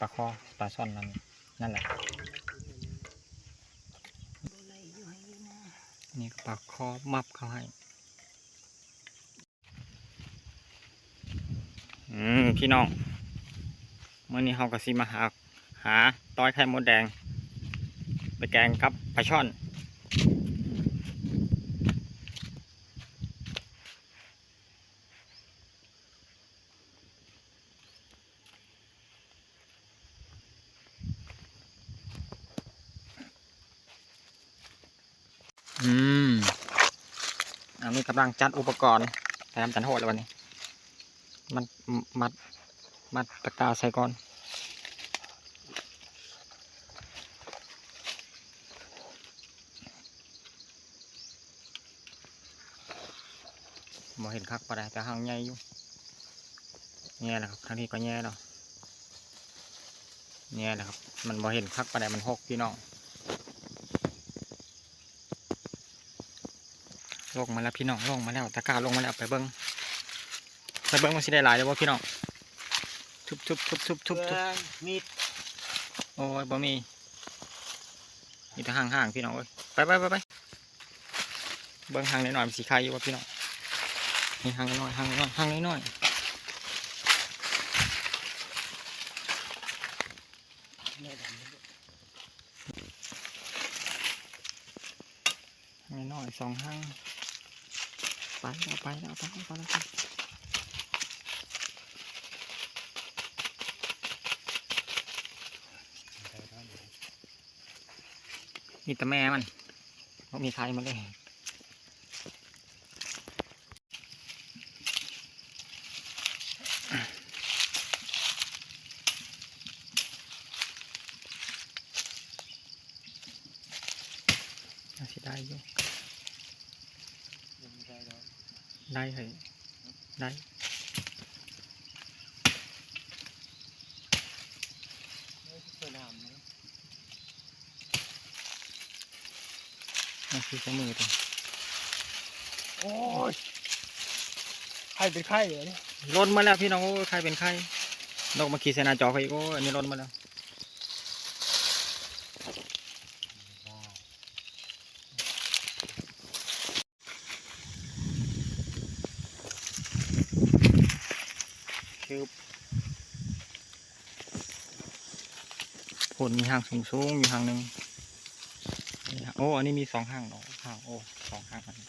ปลาคอปลาซ่อนนั่นนั่นแหละ นี่ปลาคอมับเขาให้ อืม พี่น้องเมื่อนี้เขาก็สิมาหา หาต้อยไข่มดแดง ไปแกงกับปลาช่อน อืมอันนี้กำลังจัดอุปกรณ์แถมจันโหดแล้ววันนี้ มันมัดมัดตะกร้าใส่ก่อนบ่เห็นคักปะได้แต่หางใหญ่อยู่แง่แหละครับทางนี้ก็แง่แล้วแง่แหละครับ มันบ่เห็นคักปะได้มันหกพี่น้อง ลงมาแล้วพี่น้องลงมาแล้วตะกร้าลงมาแล้วไปเบิ้งไปเบิ้งมันสิได้หลายเลยว่าพี่น้องทุบทุบทุบทุบทุบทุบมีดโอ้ยบ่มีมีแต่ห่างห่างๆพี่น้องเอ้ยไปไปไปไปเบิ้งห่างหน่อยๆมันสีคายอยู่ว่าพี่น้องนี่ห่างน้อยๆห่างน้อยๆห่างน้อยแม่ดำเลยๆห่างน้อยๆสองห่าง ไปแล้วไปแล้วไปแล้วไปแล้วนี่แต่แม่มันเพรามีใครมาเลยน่าสิได้อยู่ยังไม่ได้ดอก ได้เหรอได้เฮ้ยเสื้อดำนะน่าคือใช้มือตัวโอ้ยไข้เป็นไข้เหรอเนี่ยล้นมาแล้วพี่น้องโอ้ยใครเป็นใครนกมาขี่เสนาจอเขาอีกโอ้ยอันนี้ล้นมาแล้ว คือผลมีหางสูงสูงๆอยู่หางหนึ่งโอ้อันนี้มีสองหางเนาะหางโอ้สองหางอันนี้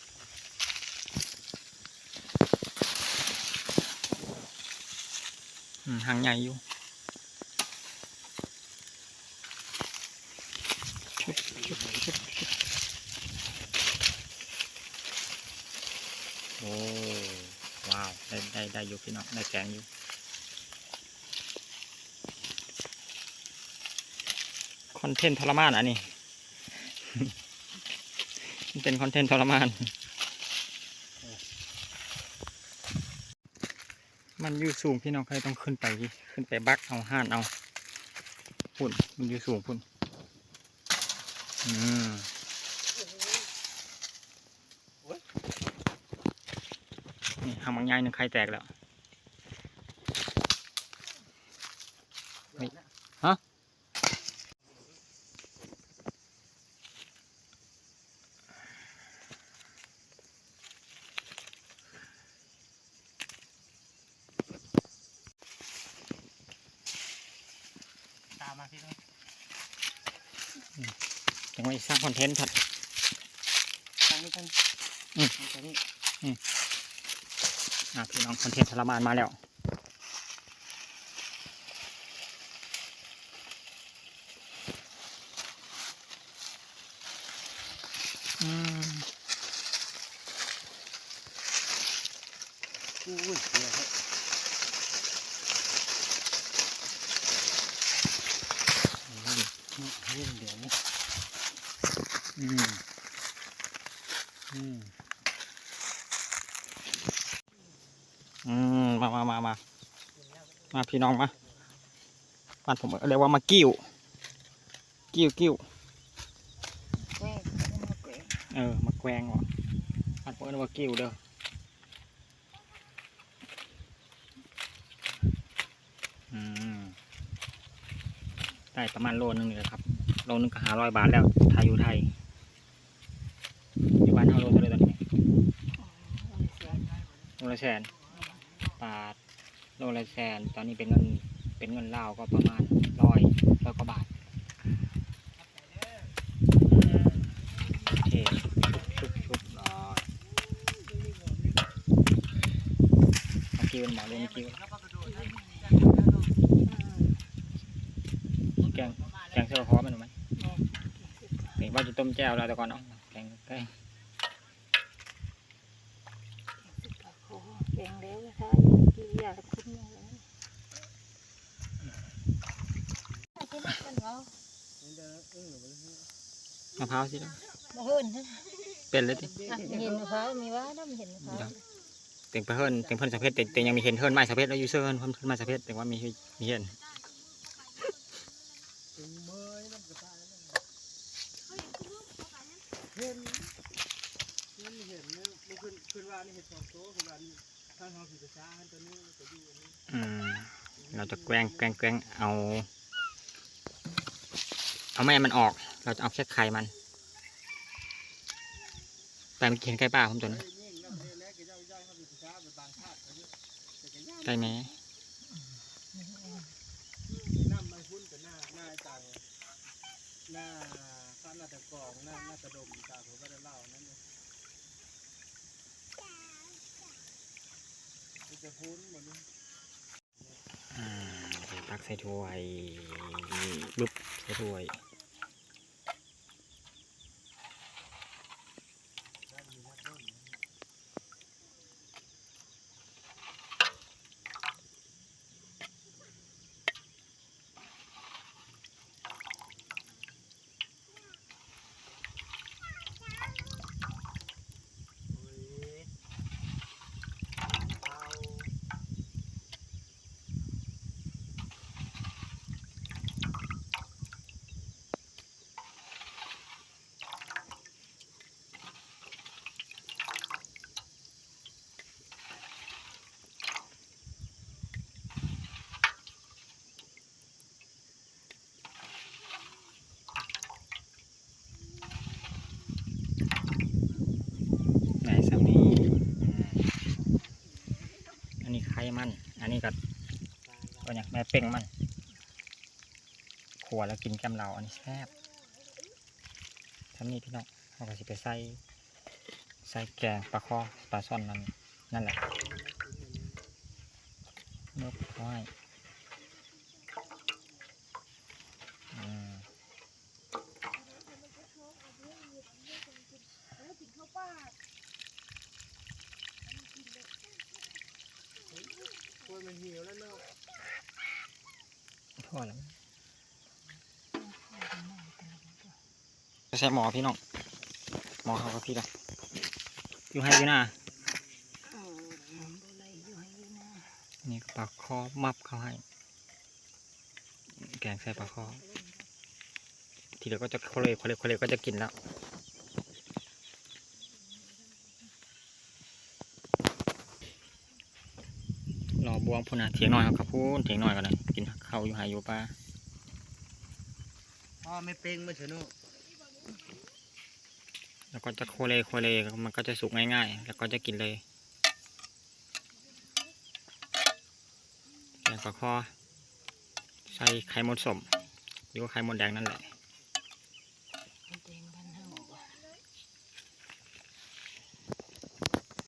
หางใหญ่อยู่ชุบชุบชุบชุบโอ้ว้าว ได้ได้ได้อยู่พี่น้องได้แกงอยู่ คอนเทนต์ทรมานอันนี้มันเป็นคอนเทนต์ทรมาน มันอยู่สูงพี่น้องใครต้องขึ้นไปขึ้นไปบักเอาห้านเอาพุ่นมันอยู่สูงพุ่นอืมนี่หางบางใหญ่หนึ่งไข่แตกแล้ว ไม่ฮะ ตา มมาพี่น้องยังไม่สร้างคอนเทนต์ครับทางนี้กันอืมทางนี้อะพี่น้องคอนเทนต์ทรมานมาแล้ว อืม อุ้ยเดี๋ยวให้ เดี๋ยวนี้อืมอืมอืมมามามามามาพี่น้องมาบ้านผมเรียกว่ามากิ้ว กิ้วกิ้วเออมาแกวงวะบ้านผมเรียกว่ากิ้วเด้ออืมได้ประมาณโลนึงนี่แหละครับ โลนึงก็หาร้อยบาทแล้วถ้าอยู่ไทยอยู่บ้านเฮาโลเท่าไรตอนนี้โลละแสนบาทโลละแสนตอนนี้เป็นเงินเป็นเงินลาวก็ประมาณร้อยร้อยกว่าบาทโอเคชุบชุบร้อยเอาคิวหมอเลยคิวแกง แกงเสื้อคอมันหรือไหมนี่ว่าจะต้มแจ่วแล้วแต่ก่อนเนาะแกงแกงแกงแล้วนะคะกี่อย่างคุ้มอย่างนั้นกินกันเหรอมะพร้าวสิล่ะมาเฮิรนนะเป็นเลยดิอะเห็นมะพร้าวมีว่าน้ำเห็นมะพร้าวเต็งเพิ่นเต็งเพิ่นสะเพชแต่แต่ยังมีเห็นเพิ่นไม้สะเพชแล้วอยูเซอร์เพิ่นเพิ่นไม้สะเพชแต่ว่ามีมีเห็น ถึงเมยน้ำกระตายนั่นเห็นเห็นเห็นเนี่ยมันขึ้นขึ้นว่านี่เห็ดสองโต๊ะขึ้นว่านี่ถ้าทำผิดประชาอันตัวนี้จะอยู่อันนี้อืมเราจะแกล้งแกล้งแกล้งเอา เอาแม่มันออก เราจะเอาแค่ไข่มัน แต่มันกินไก่ป่าผมตัวนี้เฮ้ยยิ่ ข้าหน้าตะกองน่าหน้าตะดมตาผมก็ได้เล่านั่นเลยจะพุ่นหมดเลยอ่าใส่ตักใส่ถ้วยบึ๊บใส่ถ้วย มัน อันนี้ก็ก็อย่างแม่เป่งมันขวแล้วกินแกมเราอันนี้แซ่บทำนี่พี่น้องเราก็สิไปใส่ใส่แกงปลาคอปลาซ่อนนั่นนั่นแหละนกไว้อยม กล้วย มันหี่ยวแล้วเนาะทั่วแล้วจะใช้หมอพี่น้อง หมอเขากับพี่ละอยู่ให้อยู่หน้าอืมบ่ไหลอยู่ให้อยู่นะนี่ปลาคอมับเขาให้ แกงใส่ปลาคอ ทีเดียวก็จะโคเลโคเลโคเลยก็จะกินแล้ว รอบ วงพุ่นนะเถียงหน่อยครับพูนเถียงหน่อยก่อนนะกินข้าวอยู่หายอยู่ปลาพ่อไม่เป้งมาเถอะเนาะแล้วก็จะโคเลโคเลมันก็จะสุกง่ายๆ แล้วก็จะกินเลยแกงปลาคอใส่ไข่มดสมหรือว่าไข่มดแดงนั่นแหละ